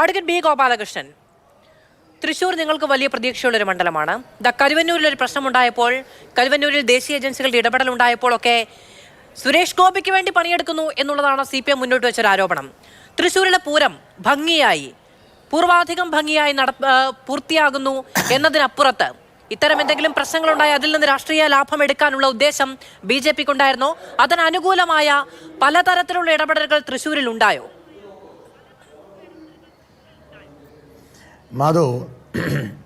Advocate B Gopalakrishnan. Thrissur നിങ്ങൾക്ക് വലിയ പ്രതീക്ഷയുള്ള ഒരു മണ്ഡലമാണ്. ദ കരുവന്നൂരിൽ ഒരു പ്രശ്നമുണ്ടായപ്പോൾ കരുവന്നൂരിൽ ദേശീയ ഏജൻസികളുടെ ഇടപെടൽ ഉണ്ടായപ്പോഴൊക്കെ സുരേഷ് ഗോപിക്ക് വേണ്ടി പണിയെടുക്കുന്നു എന്നുള്ളതാണ് സി പി എം മുന്നോട്ട് വെച്ചൊരു ആരോപണം. തൃശ്ശൂരിലെ പൂരം ഭംഗിയായി പൂർവാധികം ഭംഗിയായി നട പൂർത്തിയാകുന്നു എന്നതിനപ്പുറത്ത് ഇത്തരം എന്തെങ്കിലും പ്രശ്നങ്ങളുണ്ടായി അതിൽ നിന്ന് രാഷ്ട്രീയ ലാഭം എടുക്കാനുള്ള ഉദ്ദേശം ബി ജെ പിക്കുണ്ടായിരുന്നോ? അതിനനുകൂലമായ പലതരത്തിലുള്ള ഇടപെടലുകൾ തൃശ്ശൂരിൽ ഉണ്ടായോ മാധു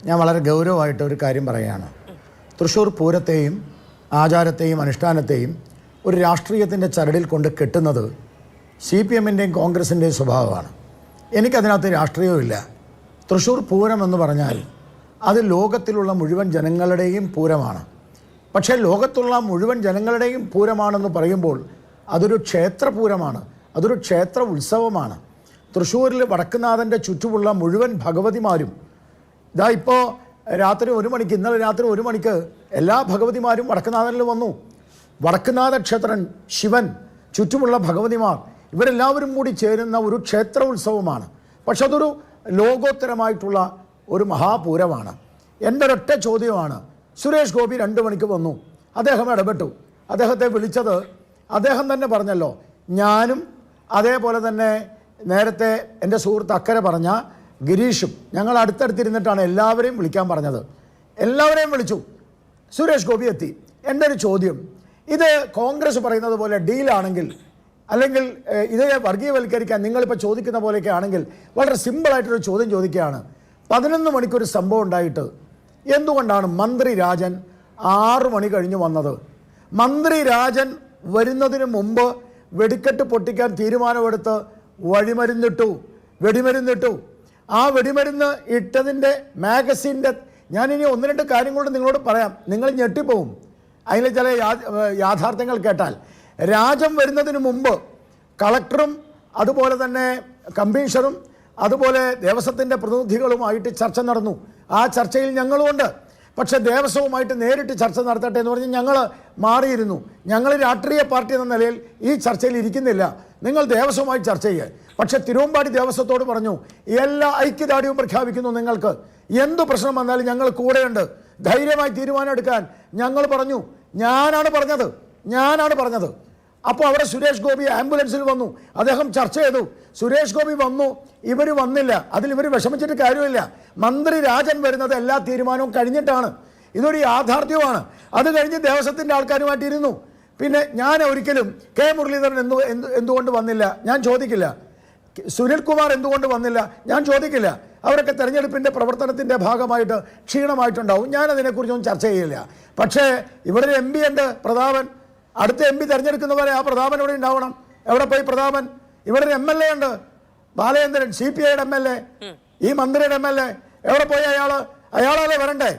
ഞാൻ വളരെ ഗൗരവമായിട്ട് ഒരു കാര്യം പറയുകയാണ്. തൃശ്ശൂർ പൂരത്തെയും ആചാരത്തെയും അനുഷ്ഠാനത്തെയും ഒരു രാഷ്ട്രീയത്തിന്റെ ചരടിൽ കൊണ്ട് കെട്ടുന്നത് സി പി എമ്മിന്റെയും കോൺഗ്രസിന്റെയും സ്വഭാവമാണ്. എനിക്കതിനകത്ത് രാഷ്ട്രീയവുമില്ല. തൃശ്ശൂർ പൂരം എന്ന് പറഞ്ഞാൽ അത് ലോകത്തിലുള്ള മുഴുവൻ ജനങ്ങളുടെയും പൂരമാണ്. പക്ഷേ ലോകത്തുള്ള മുഴുവൻ ജനങ്ങളുടെയും പൂരമാണെന്ന് പറയുമ്പോൾ അതൊരു ക്ഷേത്രപൂരമാണ്. അതൊരു ക്ഷേത്ര ഉത്സവമാണ്. തൃശ്ശൂരിൽ വടക്കുനാഥന്റെ ചുറ്റുമുള്ള മുഴുവൻ ഭഗവതിമാരും. ഇതാ ഇപ്പോൾ രാത്രി ഒരു മണിക്ക് ഇന്നലെ രാത്രി ഒരു മണിക്ക് എല്ലാ ഭഗവതിമാരും വടക്കുനാഥനിൽ വന്നു. വടക്കുനാഥ ക്ഷേത്രൻ ശിവൻ ചുറ്റുമുള്ള ഭഗവതിമാർ ഇവരെല്ലാവരും കൂടി ചേരുന്ന ഒരു ക്ഷേത്ര ഉത്സവമാണ്. പക്ഷെ അതൊരു ലോകോത്തരമായിട്ടുള്ള ഒരു മഹാപൂരമാണ്. എന്റെ ഒരൊറ്റ ചോദ്യമാണ്. സുരേഷ് ഗോപി രണ്ട് മണിക്ക് വന്നു. അദ്ദേഹം ഇടപെട്ടു. അദ്ദേഹത്തെ വിളിച്ചത് അദ്ദേഹം തന്നെ പറഞ്ഞല്ലോ ഞാനും അതേപോലെ തന്നെ നേരത്തെ എന്റെ സുഹൃത്ത് അക്കരെ പറഞ്ഞ ഗിരീഷും ഞങ്ങൾ അടുത്തടുത്തിരുന്നിട്ടാണ് എല്ലാവരെയും വിളിക്കാൻ പറഞ്ഞത്. എല്ലാവരെയും വിളിച്ചു. സുരേഷ് ഗോപി എത്തി. എന്റെ ഒരു ചോദ്യം. ഇത് കോൺഗ്രസ് പറയുന്നത് പോലെ ഡീലാണെങ്കിൽ അല്ലെങ്കിൽ ഇത് വർഗീയവൽക്കരിക്കാൻ നിങ്ങളിപ്പോൾ ചോദിക്കുന്ന പോലെയൊക്കെ ആണെങ്കിൽ വളരെ സിമ്പിളായിട്ടൊരു ചോദ്യം ചോദിക്കുകയാണ്. പതിനൊന്ന് മണിക്കൊരു സംഭവം ഉണ്ടായിട്ട് എന്തുകൊണ്ടാണ് മന്ത്രി രാജൻ ആറു മണി കഴിഞ്ഞ് വന്നത്? മന്ത്രി രാജൻ വരുന്നതിന് മുമ്പ് വെടിക്കെട്ട് പൊട്ടിക്കാൻ തീരുമാനമെടുത്ത് വഴിമരുന്നിട്ടു വെടിമരുന്നിട്ടു. ആ വെടിമരുന്ന് ഇട്ടതിന്റെ മാഗസീന്റെ ഞാനിനി ഒന്ന് രണ്ട് കാര്യം കൊണ്ട് നിങ്ങളോട് പറയാം. നിങ്ങൾ ഞെട്ടിപ്പോവും. അതിലെ ചില യാഥാർത്ഥ്യങ്ങൾ കേട്ടാൽ. രാജം വരുന്നതിന് മുമ്പ് കളക്ടറും അതുപോലെ തന്നെ കമ്മീഷണറും അതുപോലെ ദേവസ്വത്തിന്റെ പ്രതിനിധികളുമായിട്ട് ചർച്ച നടന്നു. ആ ചർച്ചയിൽ ഞങ്ങളുമുണ്ട്. പക്ഷേ ദേവസ്വവുമായിട്ട് നേരിട്ട് ചർച്ച നടത്തട്ടെ എന്ന് പറഞ്ഞ് ഞങ്ങൾ മാറിയിരുന്നു. ഞങ്ങൾ രാഷ്ട്രീയ പാർട്ടി എന്ന നിലയിൽ ഈ ചർച്ചയിൽ ഇരിക്കുന്നില്ല. നിങ്ങൾ ദേവസ്വമായി ചർച്ച ചെയ്യുക പക്ഷെ തിരുവമ്പാടി ദേവസ്വത്തോട് പറഞ്ഞു എല്ലാ ഐക്യദാർഢ്യവും പ്രഖ്യാപിക്കുന്നു നിങ്ങൾക്ക്. എന്ത് പ്രശ്നം വന്നാലും ഞങ്ങൾ കൂടെയുണ്ട്. ധൈര്യമായി തീരുമാനം എടുക്കാൻ ഞങ്ങൾ പറഞ്ഞു ഞാനാണ് പറഞ്ഞത് ഞാനാണ് പറഞ്ഞത്. അപ്പോൾ അവിടെ സുരേഷ് ഗോപി ആംബുലൻസിൽ വന്നു. അദ്ദേഹം ചർച്ച ചെയ്തു. സുരേഷ് ഗോപി വന്നു ഇവർ വന്നില്ല. അതിൽ ഇവർ വിഷമിച്ചിട്ട് കാര്യമില്ല. മന്ത്രി രാജൻ വരുന്നത് എല്ലാ തീരുമാനവും കഴിഞ്ഞിട്ടാണ്. ഇതൊരു യാഥാർത്ഥ്യമാണ് അത് കഴിഞ്ഞ് ദേവസ്വത്തിന്റെ ആൾക്കാരുമായിട്ട് ഇരുന്നു പിന്നെ ഞാൻ ഒരിക്കലും കെ മുരളീധരൻ എന്തു എന്ത് എന്തുകൊണ്ട് വന്നില്ല? ഞാൻ ചോദിക്കില്ല. സുനിൽകുമാർ എന്തുകൊണ്ട് വന്നില്ല? ഞാൻ ചോദിക്കില്ല. അവരൊക്കെ തെരഞ്ഞെടുപ്പിന്റെ പ്രവർത്തനത്തിന്റെ ഭാഗമായിട്ട് ക്ഷീണമായിട്ടുണ്ടാവും. ഞാൻ അതിനെക്കുറിച്ചൊന്നും ചർച്ച ചെയ്യില്ല. പക്ഷേ ഇവിടെ ഒരു എം പി ഉണ്ട് പ്രതാപൻ. അടുത്ത എം പി തിരഞ്ഞെടുക്കുന്നവരെ ആ പ്രതാപൻ ഇവിടെ ഉണ്ടാവണം? എവിടെ പോയി പ്രതാപൻ? ഇവിടെ ഒരു എം എൽ എ ഉണ്ട്. ബാലചന്ദ്രൻ സി പി ഐയുടെ എം എൽ എ. ഈ മന്ത്രിയുടെ എം എൽ എ. എവിടെ പോയി അയാൾ അയാളല്ലേ വരണ്ടേ?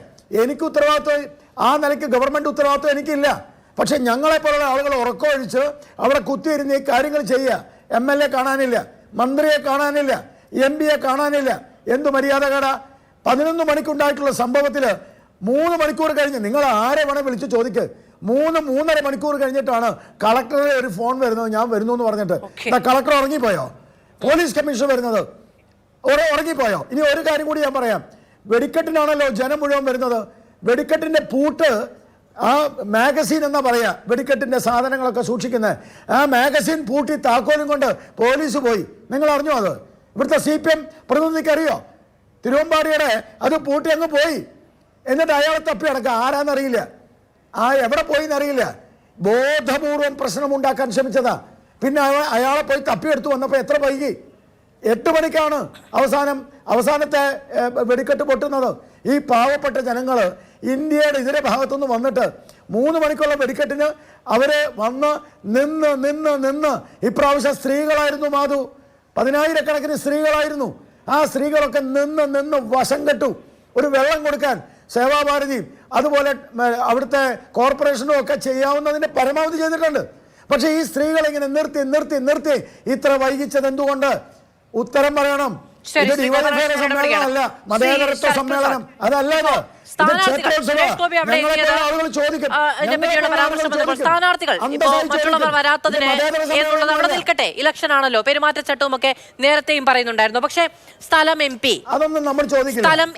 എനിക്ക് ഉത്തരവാദിത്വം ആ നിലയ്ക്ക് ഗവൺമെന്റ് ഉത്തരവാദിത്വം എനിക്കില്ല. പക്ഷെ ഞങ്ങളെപ്പോലുള്ള ആളുകൾ ഉറക്കമൊഴിച്ച് അവിടെ കുത്തിയിരുന്ന് ഈ കാര്യങ്ങൾ ചെയ്യുക. എം എൽ എ കാണാനില്ല മന്ത്രിയെ കാണാനില്ല എം പിയെ കാണാനില്ല. എന്ത് മര്യാദ കട പതിനൊന്ന് മണിക്കുണ്ടായിട്ടുള്ള സംഭവത്തിൽ മൂന്ന് മണിക്കൂർ കഴിഞ്ഞ് നിങ്ങൾ ആരെ വേണേൽ വിളിച്ച് ചോദിക്ക്. മൂന്ന് മൂന്നര മണിക്കൂർ കഴിഞ്ഞിട്ടാണ് കളക്ടറെ ഒരു ഫോൺ വരുന്നത് ഞാൻ വരുന്നു എന്ന് പറഞ്ഞിട്ട്. കളക്ടർ ഉറങ്ങിപ്പോയോ? പോലീസ് കമ്മീഷണർ വരുന്നത്. ഉറ- ഉറങ്ങിപ്പോയോ? ഇനി ഒരു കാര്യം കൂടി ഞാൻ പറയാം. വെടിക്കെട്ടിനാണല്ലോ ജനം മുഴുവൻ വരുന്നത്. വെടിക്കെട്ടിന്റെ പൂട്ട് ആ മാഗസീൻ എന്നാ പറയാ? വെടിക്കെട്ടിന്റെ സാധനങ്ങളൊക്കെ സൂക്ഷിക്കുന്നത് ആ മാഗസീൻ പൂട്ടി താക്കോലും കൊണ്ട് പോലീസ് പോയി. നിങ്ങൾ അറിഞ്ഞോ അത്? ഇവിടുത്തെ സി പി എം പ്രതിനിധിക്ക് അറിയോ തിരുവമ്പാടിയുടെ അത് പൂട്ടി അങ്ങ് പോയി. എന്നിട്ട് അയാളെ തപ്പി അടക്കുക ആരാന്നറിയില്ല. ആ എവിടെ പോയി എന്നറിയില്ല ബോധപൂർവം പ്രശ്നമുണ്ടാക്കാൻ ശ്രമിച്ചതാ. പിന്നെ അയ- അയാളെ പോയി തപ്പിയെടുത്തു വന്നപ്പോൾ എത്ര വൈകി? എട്ട് മണിക്കാണ് അവസാനം അവസാനത്തെ വെടിക്കെട്ട് പൊട്ടുന്നത്. ഈ പാവപ്പെട്ട ജനങ്ങൾ ഇന്ത്യയുടെ ഇതര ഭാഗത്തുനിന്ന് വന്നിട്ട് മൂന്ന് മണിക്കുള്ള വെടിക്കെട്ടിന് അവരെ വന്ന് നിന്ന് നിന്ന് നിന്ന്. ഇപ്രാവശ്യം സ്ത്രീകളായിരുന്നു മാധു. പതിനായിരക്കണക്കിന് സ്ത്രീകളായിരുന്നു. ആ സ്ത്രീകളൊക്കെ നിന്ന് നിന്ന് വശം കെട്ടു. ഒരു വെള്ളം കൊടുക്കാൻ സേവാഭാരതിയും അതുപോലെ അവിടുത്തെ കോർപ്പറേഷനും ഒക്കെ ചെയ്യാവുന്നതിന്റെ പരമാവധി ചെയ്തിട്ടുണ്ട്. പക്ഷേ ഈ സ്ത്രീകളിങ്ങനെ നിർത്തി നിർത്തി നിർത്തി ഇത്ര വൈകിച്ചത് എന്തുകൊണ്ട് ഉത്തരം പറയണം. ഇത് മതേതരത്വ സമ്മേളനം. അതല്ല സ്ഥാനാർത്ഥികൾ മറ്റുള്ളവർ. വരാത്തതിന് എന്നുള്ളത് അവിടെ നിൽക്കട്ടെ ഇലക്ഷൻ ആണല്ലോ. പെരുമാറ്റച്ചട്ടവും ഒക്കെ നേരത്തെയും പറയുന്നുണ്ടായിരുന്നു. പക്ഷെ സ്ഥലം എം പി. അതൊന്നും നമ്മൾ ചോദിക്കില്ല. സ്ഥലം